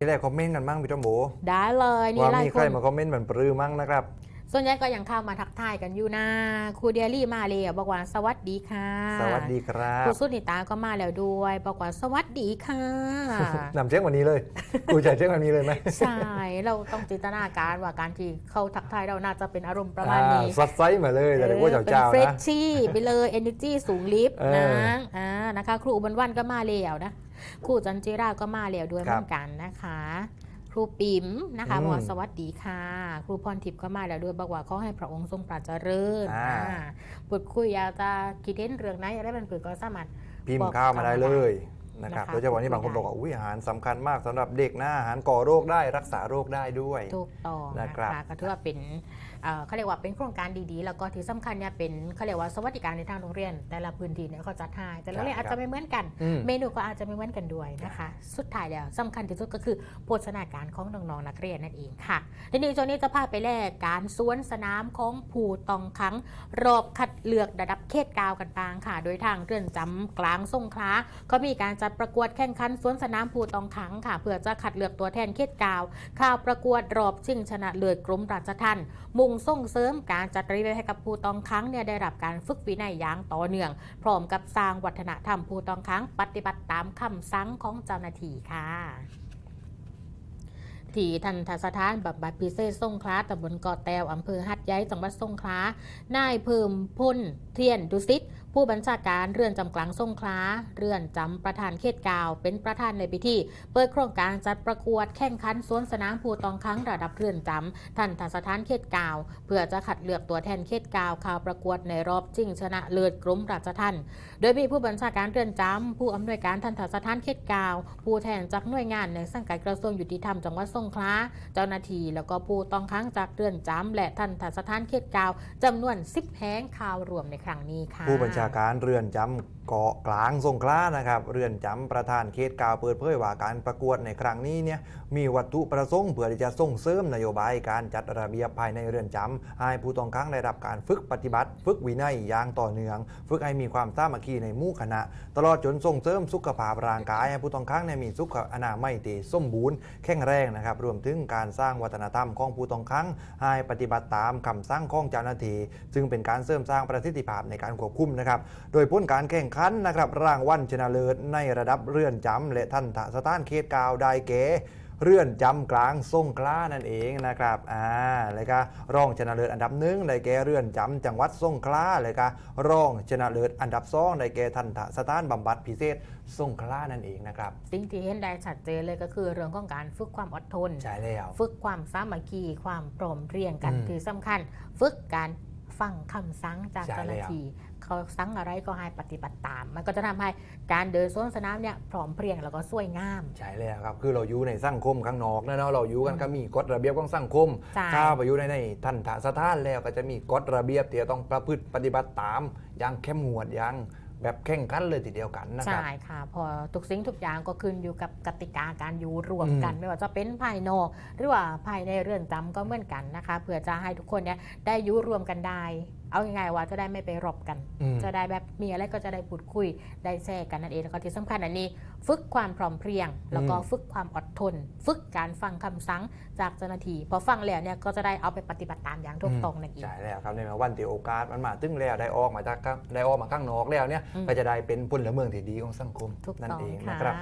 นี่แหละคอมเมนต์กันมั่งพี่ต้อมโบได้เลยนี่ว่าไล่มีคใครน มาคอมเมนต์เหมือนปรือมั่งนะครับ ส่วนใหญ่ก็ยังเข้ามาทักทายกันอยู่นะครูเดียรี่มาเลยอะบอกว่าสวัสดีค่ะ สวัสดีครับครูสุนิตาก็มาแล้วด้วยบอกว่าสวัสดีค่ะนำเชียงวันนี้เลยกูจะเชียงวันนี้เลยไหมใช่เราต้องจินตนาการว่าการที่เขาทักทายเราน่าจะเป็นอารมณ์ประมาณนี้อ่าซัดไซส์มาเลยแต่เดี๋ยวว่าเป็นเจ้าเฟรๆชนะชี่ไปเลย energy สูงลิฟต์เออนะอ่านะคะ ครูอุบลวันก็มาแล้วนะครูจันจิราก็มาแล้วด้วยคเหรับมือนกันนะคะค รูปิ๋มนะคะอืม บอกว่าสวัสดีค่ะ ครูพรทิพย์ก็มาแล้วด้วยบอกว่าขอให้พระองค์ทรงปราดเจริญอ่า อ่าพูดคุยอยากจะคิดเห็นเรื่องไหนอะไรมันเปิดก็สามารถพิมบอพ์กข้าวมาได้เลย นะนะคครัรับบโดยเฉพาะนี่บางคนได้บอกว่าอุ้ยอาหารสำคัญมากสำหรับเด็กนะอาหารก่อโรคได้รักษาโรคได้ด้วยถูกต้องนะนะครัคะบก็ถือว่าเป็นเอ่อเขาเรียกว่าเป็นโครงการดีๆ แล้วก็ที่สำคัญเนี่ยเป็นเขาเรียกว่าสวัสดิการในทางโรงเรียน แต่ละพื้นที่เนี่ยเขาจัดให้แต่ละโรงเรียนอาจจะไม่เหมือนกันอืมเมนูก็อาจจะไม่เหมือนกันด้วยนะคะ สุดท้ายแล้วสำคัญที่สุดก็คือโภชนาการของน้องๆนักเรียนนั่นเองค่ะทีนี้ช่วงนี้จะพาไปแลกการสวนสนามของผู้ตองครั้งรอบคัดเลือกระดับเขตกาวกันบางค่ะ โดยทางเรือนจำกลางสงขลาก็มีการจัดประกวดแข่งขันสวนสนามผู้ตองขังค่ะ เพื่อจะคัดเลือกตัวแทนเขตกาวข่าวประกวดรอบชิงชนะเลิศกรมราชทัณฑ์มุ่งส่งเสริมการจัดรีเลย์ให้กับผู้ต้องขังเนี่ยได้รับการฝึกวินัยอย่างต่อเนื่อง พร้อมกับสร้างวัฒนธรรมผู้ต้องขังปฏิบัติตามคำสั่งของเจ้าหน้าที่ค่ะที่ทันทสถานบำบัดพิเศษสงขลาตำบลเกาะแตวอำเภอหัดใหญ่จังหวัดสงขลานายเพิ่มพล เทียนดุสิตผู้บัญชาการเรือนจำกลางสงขลาเรือนจำประธานเขตกาว เป็นประธานในพิธี เปิดโครงการจัดประกวดแข่งขันสวนสนามผู้ตองขังระดับเรือนจำทันทสถานเขตกาว เพื่อจะคัดเลือกตัวแทนเขตกาวข่าวประกวดในรอบชิงชนะเลิศกรมราชทัณฑ์โดยมีผู้บัญชาการเรือนจำผู้อำนวยการทันทสถานเขตกาว ผู้แทนจากหน่วยงานในสังกัดกระทรวงยุติธรรมจังหวัดสงขลาเจ้าหน้าที่แล้วก็ผู้ตองขังจากเรือนจำและทันทสถานเขตกาวจำนวน 10 แห่งข่าวรวมในครั้งนี้ค่ะ ผู้บัญชาการเรือนจำเกาะกลางสงขลานะครับเรือนจำประธานเขตกาวเปิดเผยว่าการประกวดในครั้งนี้เนี่ยมีวัตถุประสงค์เพื่อที่จะส่งเสริมนโยบายการจัดระเบียบภายในเรือนจำให้ผู้ต้องขังได้รับการฝึกปฏิบัติ ฝึกวินัยอย่างต่อเนื่อง ฝึกให้มีความสามัคคีในหมู่คณะ ตลอดจนส่งเสริมสุขภาพร่างกายให้ผู้ต้องขังเนี่ยมีสุขอนามัยที่สมบูรณ์แข็งแรงนะครับรวมถึงการสร้างวัฒนธรรมของผู้ต้องขังให้ปฏิบัติตามคำสั่งของเจ้าหน้าที่ซึ่งเป็นการเสริมสร้างประสิทธิภาพในการควบคุมนะครับ โดยผลการแข่งขันนะครับรางวัลชนะเลิศในระดับเรือนจำและทันทสถานเขตกาวได้แก่เรือนจำกลางสงขลานั่นเองนะครับ อ่าแล้วก็รองชนะเลิศอันดับหนึ่งได้แก่เรือนจำจังหวัดสงขลาแล้วก็รองชนะเลิศอันดับสองได้แก่ทันทสถานบำบัดพิเศษสงขลานั่นเองนะครับ สิ่งที่เห็นได้ชัดเจนเลยก็คือเรื่องของการฝึกความอดทน ใช่แล้ว ฝึกความสามัคคี ความพร้อมเพรียงกันอืมที่สำคัญ ฝึกการ ฟังคำสั่งจากใช่เจ้าหน้าแล้วที่เขาสั่งอะไรก็ให้ปฏิบัติตาม มันก็จะทำให้การเดินสวนสนามเนี่ยพร้อมเพรียงแล้วก็สวยงาม ใช่แล้วครับ คือเราอยู่ในสังคมข้างนอกนะเนาะเราอยู่กันก็มีกฎระเบียบของสังคมใช่ถ้าไปอยู่ในในทันทสถานแล้วก็จะมีกฎระเบียบที่จะต้องประพฤติปฏิบัติตามอย่างเข้มงวดอย่าง แบบแข่งขันเลยทีเดียวกันนะครับ ใช่ค่ะ พอทุกสิ่งทุกอย่างก็ขึ้นอยู่กับกติกาการอยู่รวมกันอืมไม่ว่าจะเป็นภายนอกหรือว่าภายในเรือนจำก็เหมือนกันนะคะ เพื่อจะให้ทุกคนเนี่ยได้อยู่รวมกันได้ เอายังไงว่าจะได้ไม่ไปรบกันอืมจะได้แบบมีอะไรก็จะได้พูดคุยได้แชร์กันนั่นเองแล้วก็ที่สำคัญอันนี้ ฝึกความพร้อมเพรียง แล้วก็อืมฝึกความอดทน ฝึกการฟังคำสั่งจากเจ้าหน้าที่พอฟังแล้วเนี่ยก็จะได้เอาไปปฏิบัติตามอย่างถูกต้องนั่นเองใช่แล้วครับในวันที่โอกาสมันมาตึงแล้วได้ออกมาจากข้างได้ออกมาข้างนอกแล้วเนี่ยอืมก็จะได้เป็นพลเมืองที่ดีของสังคมถูกนั่นต้องเองค่ะนะครับ